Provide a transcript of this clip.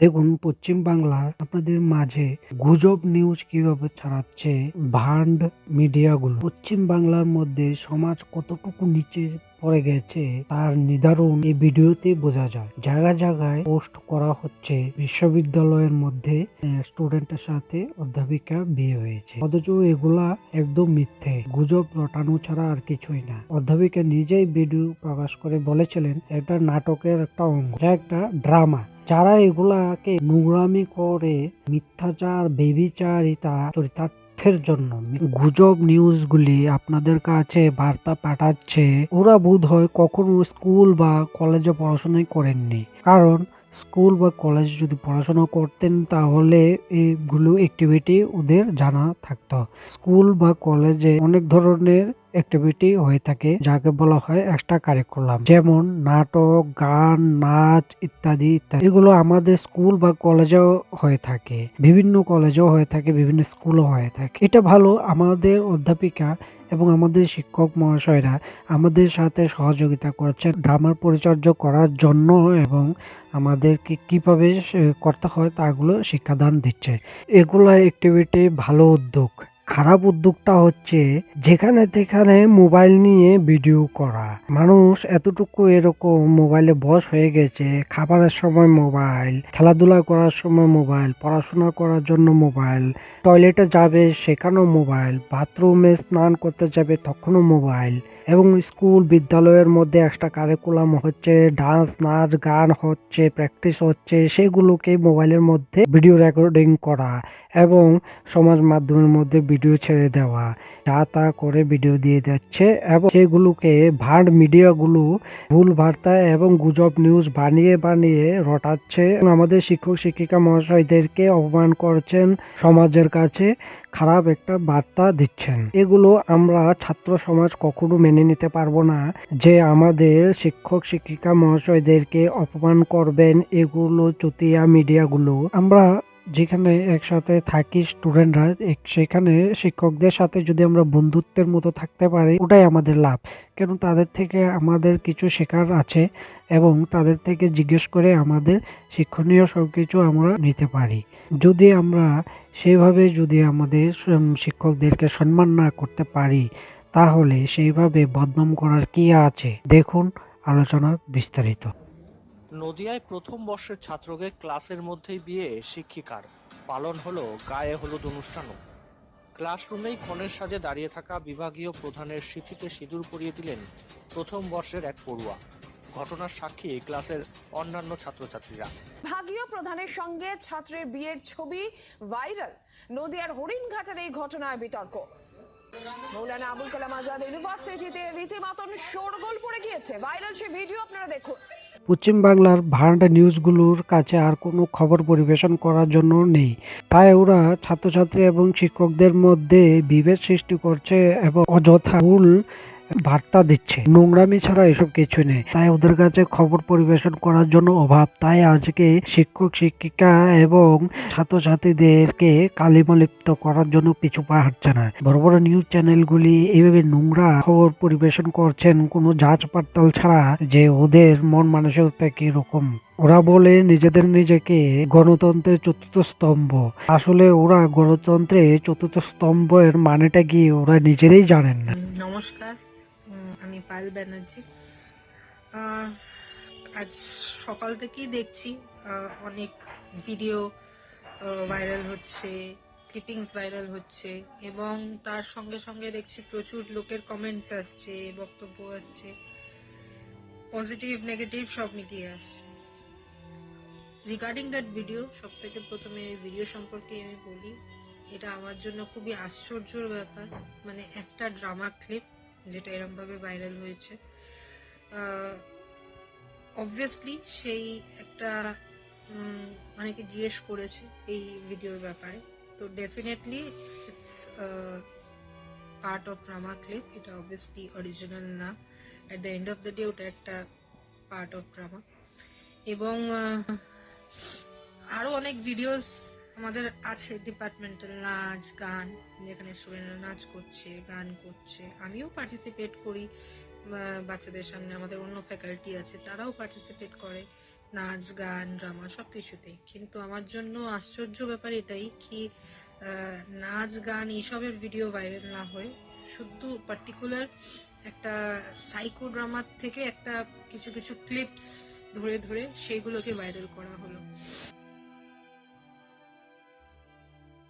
দেখুন, পশ্চিম বাংলা আপনাদের মাঝে গুজব নিউজ কীভাবে ছড়াচ্ছে, ভান্ড মিডিয়াগুলো। পশ্চিম বাংলার মধ্যে সমাজ কতটুকু নিচে পড়ে গেছে, তার নিদারুণ এই ভিডিওতে বোঝা যায়। জায়গায় জায়গায় পোস্ট করা হচ্ছে, বিশ্ববিদ্যালয়ের মধ্যে স্টুডেন্টের সাথে অধ্যাপিকা বিয়ে হয়েছে। অথচ এগুলা একদম মিথ্যে। গুজব রটানো ছাড়া আর কিছুই না। অধ্যাপিকা নিজেই ভিডিও প্রকাশ করে বলেছিলেন, এটা নাটকের একটা অঙ্গ। একটা ড্রামা যারা এগুলাকে নোংরামি করে, মিথ্যাচার, বেবিচারিতা, চরিতার্থের জন্য গুজব নিউজগুলি আপনাদের কাছে বার্তা পাঠাচ্ছে, ওরা বোধ হয় কখনো স্কুল বা কলেজে পড়াশোনাই করেননি। কারণ স্কুল বা কলেজে যদি পড়াশোনা করতেন, তাহলে এগুলো অ্যাক্টিভিটি ওদের জানা থাকতো। স্কুল বা কলেজে অনেক ধরনের অ্যাক্টিভিটি হয়ে থাকে, যাকে বলা হয় এক্সট্রা কারিকুলাম যেমন নাটক, গান, নাচ ইত্যাদি ইত্যাদি। এগুলো আমাদের স্কুল বা কলেজেও হয়ে থাকে। বিভিন্ন কলেজেও হয়ে থাকে, বিভিন্ন স্কুলও হয়ে থাকে। এটা ভালো আমাদের অধ্যাপিকা এবং আমাদের শিক্ষক মহাশয়রা আমাদের সাথে সহযোগিতা করছেন। ড্রামার পরিচর্যা করার জন্য এবং আমাদেরকে কীভাবে করতে হয় তাগুলো শিক্ষাদান দিচ্ছে। এগুলো অ্যাক্টিভিটি ভালো উদ্যোগ। খারাপ উদ্যোগটা হচ্ছে যেখানে যেখানে মোবাইল নিয়ে ভিডিও করা। মানুষ এতটুকু এরকম মোবাইলে বস হয়ে গেছে, খাবারের সময় মোবাইল, খেলাধুলা করার সময় মোবাইল, পড়াশোনা করার জন্য মোবাইল, টয়লেটে যাবে সেখানেও মোবাইল, বাথরুমে স্নান করতে যাবে তখনও মোবাইল। এবং স্কুল, বিদ্যালয়ের মধ্যে এক্সট্রা কারিকুলাম হচ্ছে ডান্স নাচ, গান হচ্ছে প্র্যাকটিস হচ্ছে, সেগুলোকে মোবাইলের মধ্যে ভিডিও রেকর্ডিং করা এবং সমাজ মাধ্যমের মধ্যে ভিডিও ছেড়ে দেওয়া। যা তা করে ভিডিও দিয়ে যাচ্ছে এবং সেগুলোকে ভাঁড় মিডিয়াগুলো ভুল বার্তা এবং গুজব নিউজ বানিয়ে বানিয়ে রটাচ্ছে। আমাদের শিক্ষক শিক্ষিকা মহাশয়দেরকে অপমান করছেন সমাজের কাছে। খারাপ একটা বার্তা দিচ্ছেন। এগুলো আমরা ছাত্র সমাজ কখনো মেনে নিতে পারব না যে আমাদের শিক্ষক, শিক্ষিকা মহাশয়দেরকে অপমান করবেন এগুলো চুতিয়া মিডিয়াগুলো। আমরা যেখানে একসাথে থাকি স্টুডেন্টরা সেখানে শিক্ষকদের সাথে যদি আমরা বন্ধুত্বের মতো থাকতে পারি, ওটাই আমাদের লাভ। কেন তাদের থেকে আমাদের কিছু শেখার আছে এবং তাদের থেকে জিজ্ঞেস করে আমাদের শিক্ষণীয় সব কিছু আমরা নিতে পারি। যদি আমরা সেইভাবে যদি আমাদের শিক্ষকদেরকে সম্মান না করতে পারি, তাহলে সেইভাবে বদনাম করার কি আছে? দেখুন আলোচনা বিস্তারিত। নদিয়ায় প্রথম বর্ষের ছাত্রকে ক্লাসের মধ্যেই বিয়ে শিক্ষিকার। পালন হলো গায়ে হলুদ অনুষ্ঠানও। ক্লাসরুমেই কনের সাজে দাঁড়িয়ে থাকা বিভাগীয় প্রধানের স্মৃতিতে সিঁদুর পরিয়ে দিলেন প্রথম বর্ষের এক পড়ুয়া। ঘটনার সাক্ষী ক্লাসের অন্যান্য ছাত্রছাত্রীরা। ভাগীয় প্রধানের সঙ্গে ছাত্রের বিয়ের ছবি ভাইরাল। নদিয়ার হরিণঘাটের এই ঘটনায় বিতর্ক। মৌলানা আবুল কালাম আজাদ ইউনিভার্সিটিতে রীতিমতন শোরগোল পড়ে গিয়েছে। ভাইরাল সেই ভিডিও আপনারা দেখুন। পশ্চিম বাংলার ভান্ড নিউজগুলোর কাছে আর কোনো খবর পরিবেশন করার জন্য নেই। তাই ওরা ছাত্রছাত্রী এবং শিক্ষকদের মধ্যে বিভেদ সৃষ্টি করছে এবং অযথা ভুল বার্তা দিচ্ছে। নোংরামি ছাড়া এসব কিছু নেই। তাই ওদের কাছে খবর পরিবেশন করার জন্য অভাব। তাই আজকে শিক্ষক, শিক্ষিকা এবং ছাত্রছাত্রীদেরকে কালিমালিপ্ত করার জন্য পিছু পা হাঁটছে না। বড় বড় নিউজ চ্যানেলগুলি এইভাবে নোংরা খবর পরিবেশন করছেন। কোনো যাচ পাড়তাল ছাড়া যে ওদের মন মানসিকতা কীরকম। ওরা বলে নিজেদের নিজেকে গণতন্ত্রের চতুর্থ স্তম্ভ। আসলে ওরা গণতন্ত্রের চতুর্থ স্তম্ভের মানেটা কি ওরা নিজেরাই জানেন না। নমস্কার। আমি পায়েল ব্যানার্জি। আজ সকাল থেকেই দেখছি অনেক ভিডিও ভাইরাল হচ্ছে, ক্লিপিংস ভাইরাল হচ্ছে এবং তার সঙ্গে সঙ্গে দেখছি প্রচুর লোকের কমেন্টস আসছে, বক্তব্য আসছে। পজিটিভ নেগেটিভ সব মিটিয়ে আসছে। রিগার্ডিং দ্যাট ভিডিও সব থেকে প্রথমে ভিডিও সম্পর্কে আমি বলি, এটা আমার জন্য খুবই আশ্চর্যর ব্যাপার। মানে একটা ড্রামা ক্লিপ যেটা এরম ভাবে ভাইরাল হয়েছে অবভিয়াসলি সেই একটা অনেকে জিজ্ঞেস করেছে এই ভিডিওর ব্যাপারে। তো definitely it's part of drama clip এটা অবভিয়াসলি অরিজিনাল না। At the end of the day ওটা একটা পার্ট অফ ড্রামা এবং আরও অনেক ভিডিওস আমাদের আছে ডিপার্টমেন্টাল নাচ, গান, যেখানে স্টুডেন্টরা নাচ করছে, গান করছে। আমিও পার্টিসিপেট করি বাচ্চাদের সামনে আমাদের অন্য ফ্যাকাল্টি আছে, তারাও পার্টিসিপেট করে। নাচ, গান ড্রামা সব কিছুতেই কিন্তু আমার জন্য আশ্চর্য ব্যাপার এটাই কি নাচ, গান এইসবের ভিডিও ভাইরাল না হয়ে শুধু পার্টিকুলার একটা সাইকো ড্রামার থেকে একটা কিছু কিছু ক্লিপস ধরে ধরে সেগুলোকে ভাইরাল করা হলো।